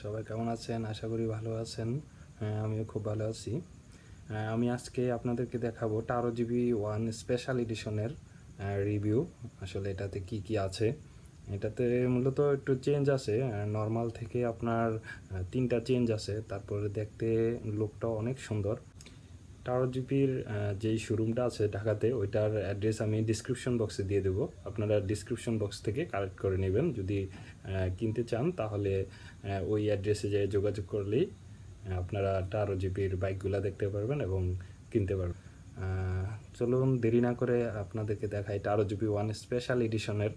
সবাই কেমন আছেন? আশা করি ভালো আছেন। হ্যাঁ, আমিও খুব ভালো আছি। হ্যাঁ, আমি আজকে আপনাদেরকে দেখাবো টারো জিবি ওয়ান স্পেশাল এডিশনের রিভিউ আসলে এটাতে কি কি আছে? এটাতে মূলত একটু চেঞ্জ আছে। নর্মাল থেকে আপনার তিনটা চেঞ্জ আছে। তারপরে দেখতে লুকটাও অনেক সুন্দর। টাওয়ার জিপির যেই শোরুমটা আছে ঢাকাতে, ওইটার অ্যাড্রেস আমি ডিসক্রিপশন বক্সে দিয়ে দেবো। আপনারা ডিসক্রিপশন বক্স থেকে কালেক্ট করে নেবেন। যদি কিনতে চান, তাহলে ওই অ্যাড্রেসে যেয়ে যোগাযোগ করলেই আপনারা টারো জিপির বাইকগুলো দেখতে পারবেন এবং কিনতে পারবেন। চলুন দেরি না করে আপনাদেরকে দেখাই টারো জিপি ওয়ান স্পেশাল এডিশনের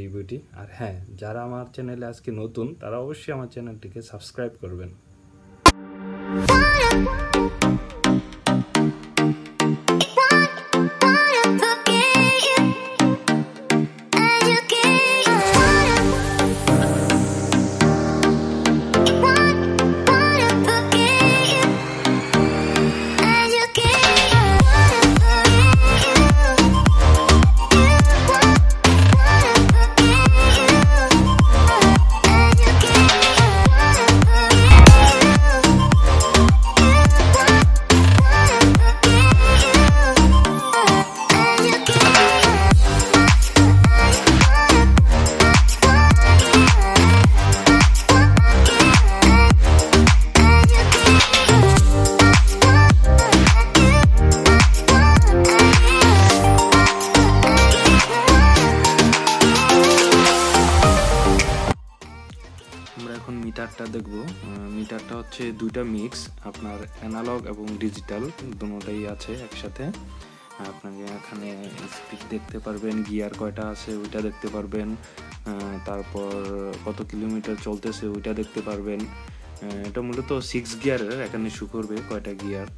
রিভিউটি আর হ্যাঁ যারা আমার চ্যানেলে আজকে নতুন, তারা অবশ্যই আমার চ্যানেলটিকে সাবস্ক্রাইব করবেন। মিটারটা দেখব। মিটারটা হচ্ছে দুইটা মিক্স আপনার অ্যানালগ এবং ডিজিটাল দুটোটাই আছে একসাথে। আপনাকে এখানে স্পিড দেখতে পারবেন গিয়ার কয়টা আছে ওইটা দেখতে পারবেন। তারপর কত কিলোমিটার চলতেছে ওইটা দেখতে পারবেন। এটা মূলত সিক্স গিয়ারের এখানে শু করবে কয়টা গিয়ার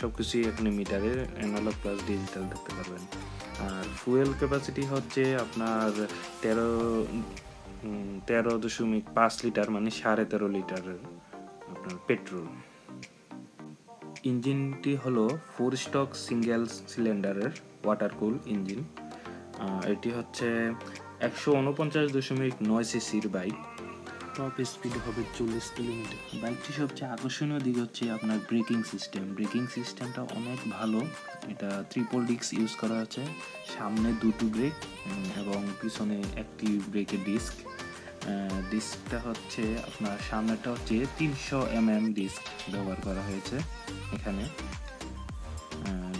সব কিছুই এখানে মিটারে অ্যানালগ প্লাস ডিজিটাল দেখতে পারবেন। আর ফুয়েল ক্যাপাসিটি হচ্ছে আপনার তেরো তেরো দশমিক পাঁচ লিটার মানে সাড়ে তেরো লিটারের আপনার পেট্রোল। ইঞ্জিনটি হলো ফোর স্টক সিঙ্গেল সিলিন্ডারের ওয়াটার কুল ইঞ্জিন। এটি হচ্ছে একশো উনপঞ্চাশ দশমিক নয় সিসির বাইক। টপ স্পিড হবে চল্লিশ কিলোমিটার। বাইকটি সবচেয়ে আকর্ষণীয় দিক হচ্ছে আপনার ব্রেকিং সিস্টেম। ব্রেকিং সিস্টেমটা অনেক ভালো। এটা ট্রিপল ডিস্ক ইউজ করা আছে। সামনে দুটো ব্রেক এবং পিছনে একটি ব্রেকের ডিস্ক ডিস্কটা হচ্ছে আপনার সামনেটা হচ্ছে তিনশো এম এম ডিস্ক ব্যবহার করা হয়েছে এখানে।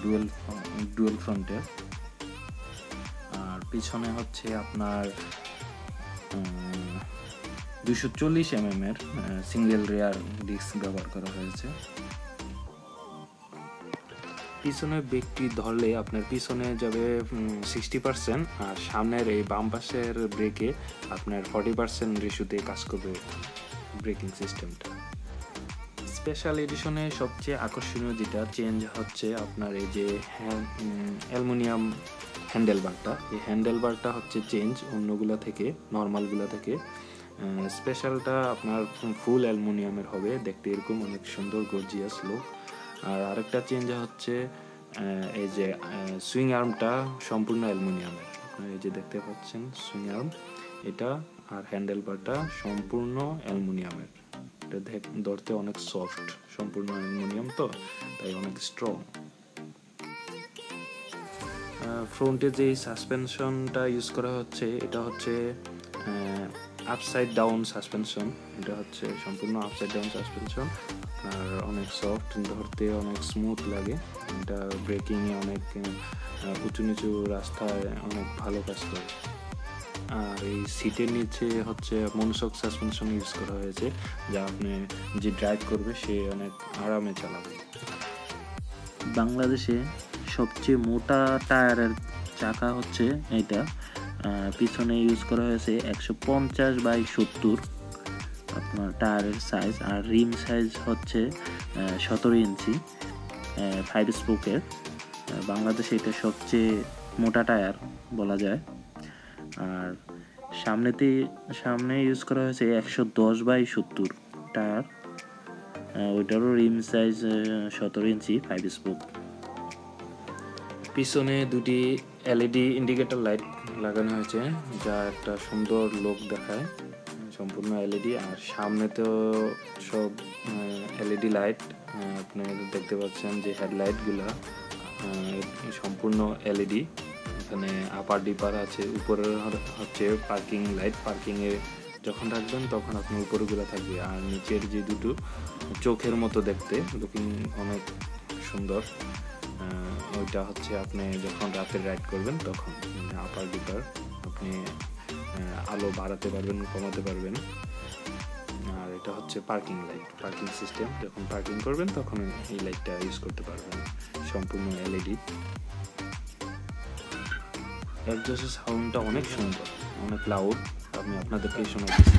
ডুয়েল ডুয়েল ফ্রন্টের আর পিছনে হচ্ছে আপনার দুশো চল্লিশ এম এম এর সিঙ্গেল রেয়ার ডিস্ক ব্যবহার করা হয়েছে। পিছনের ব্রেকটি ধরলে আপনার পিছনে যাবে সিক্সটি পার্সেন্ট আর সামনের এই বাম পাশের ব্রেকে আপনার ফর্টি পার্সেন্ট রেশুতে কাজ করবে ব্রেকিং সিস্টেমটা স্পেশাল এডিশনে সবচেয়ে আকর্ষণীয় যেটা চেঞ্জ হচ্ছে আপনার এই যে অ্যালুমিনিয়াম হ্যান্ডেল বারটা এই হ্যান্ডেল বারটা হচ্ছে চেঞ্জ অন্যগুলো থেকে নর্মালগুলো থেকে। স্পেশালটা আপনার ফুল অ্যালুমিনিয়ামের হবে। দেখতে এরকম অনেক সুন্দর গর্জিয়াস লুক আর আরেকটা চেঞ্জ হচ্ছে এই যে সুইং আর্মটা সম্পূর্ণ অ্যালুমিনিয়ামের। এই যে দেখতে পাচ্ছেন সুইং আর্ম এটা আর হ্যান্ডেল বারটা সম্পূর্ণ অ্যালুমিনিয়ামের। এটা ধরতে অনেক সফট সম্পূর্ণ অ্যালুমিনিয়াম তো, তাই অনেক স্ট্রং ফ্রন্টে যে সাসপেনশনটা ইউজ করা হচ্ছে, এটা হচ্ছে আপসাইড ডাউন সাসপেনশন এটা হচ্ছে সম্পূর্ণ আপসাইড ডাউন সাসপেনশন আর অনেক সফট ধরতে অনেক স্মুথ লাগে। এটা ব্রেকিংয়ে অনেক উঁচু নিচু রাস্তায় অনেক ভালো কাজ করে। আর এই সিটের নিচে হচ্ছে মনসক সাসপেনশন ইউজ করা হয়েছে, যা আপনি যে ড্রাইভ করবে সে অনেক আরামে চালাবে। বাংলাদেশে সবচেয়ে মোটা টায়ারের চাকা হচ্ছে এটা। পিছনে ইউজ করা হয়েছে একশো পঞ্চাশ বাই সত্তর। আপনার টায়ারের সাইজ আর রিম সাইজ হচ্ছে সতেরো ইঞ্চি ফাইভ স্পোকের বাংলাদেশে এটা সবচেয়ে মোটা টায়ার বলা যায়। আর সামনেতে, সামনে ইউজ করা হয়েছে একশো দশ বাই সত্তর টায়ার। ওইটারও রিম সাইজ সতেরো ইঞ্চি ফাইভ স্পোক পিছনে দুটি এলইডি ইন্ডিকেটর লাইট লাগানো হয়েছে, যা একটা সুন্দর লোক দেখায়। সম্পূর্ণ এলইডি, আর সামনে তো সব এলইডি লাইট আপনি দেখতে পাচ্ছেন যে হেডলাইটগুলো সম্পূর্ণ এলইডি। এখানে আপার ডিপার আছে, উপরের হচ্ছে পার্কিং লাইট পার্কিংয়ে যখন রাখবেন তখন আপনি উপরেগুলো থাকবে, আর নিচের যে দুটো, চোখের মতো দেখতে লুকিং অনেক সুন্দর। ওইটা হচ্ছে আপনি যখন রাতে রাইড করবেন তখন আপার ডিপার আপনি আলো বাড়াতে পারবেন, কমাতে পারবেন। আর এটা হচ্ছে পার্কিং লাইট পার্কিং সিস্টেম যখন পার্কিং করবেন তখন এই লাইটটা ইউজ করতে পারবেন। সম্পূর্ণ এলইডি একজোসের সাউন্ডটা অনেক সুন্দর, অনেক লাউড আমি আপনাদেরকে শোনাচ্ছি।